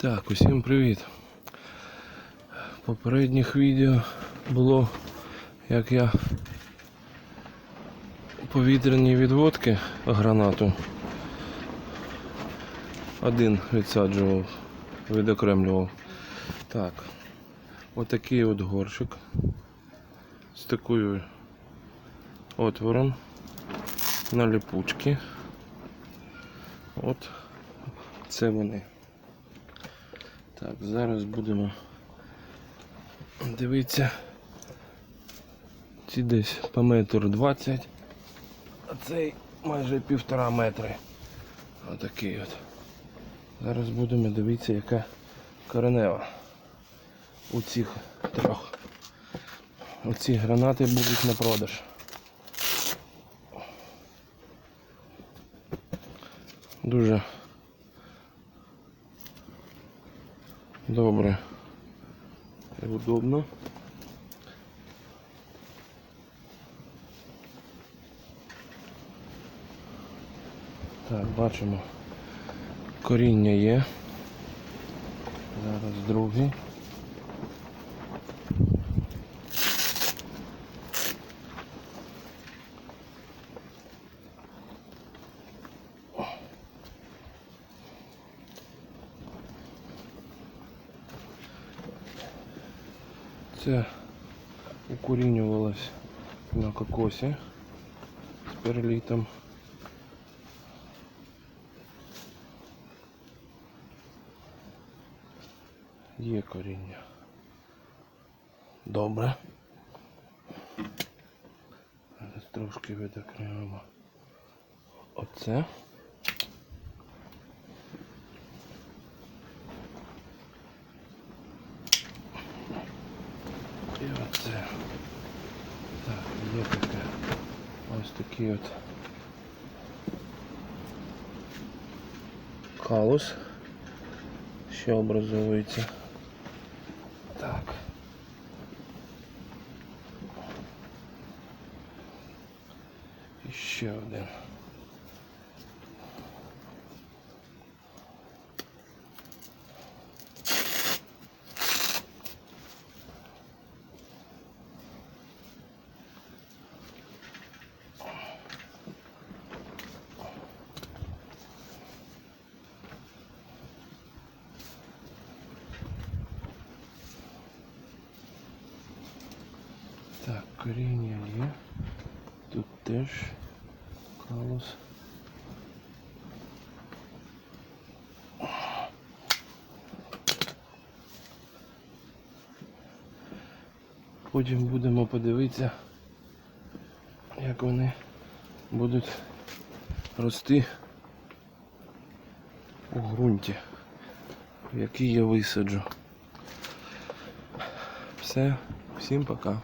Так, усім привіт. В попередніх відео було, як я повітряні відводки гранату. Один відсаджував, відокремлював. Так, отакий от горщик з такою отвором на липучки. От це вони. Так, зараз будемо дивитися. Ці десь по метр 20, а цей майже півтора метри. Отакий от. Зараз будемо дивитися, яка коренева у цих трьох. Оці гранати будуть на продаж. Дуже добре удобно. Так, бачимо, коріння є. Зараз другий. Це укорінювалось на кокосі з перелітом. Є коріння. Добре. Трошки відокремимо оце. І. Так, є таке. Ось такий от калус, що образовується. Так. І ще один. Так, коріння є. Тут теж калус. Потім будемо подивитися, як вони будуть рости у ґрунті, який я висаджу. Все, всім пока.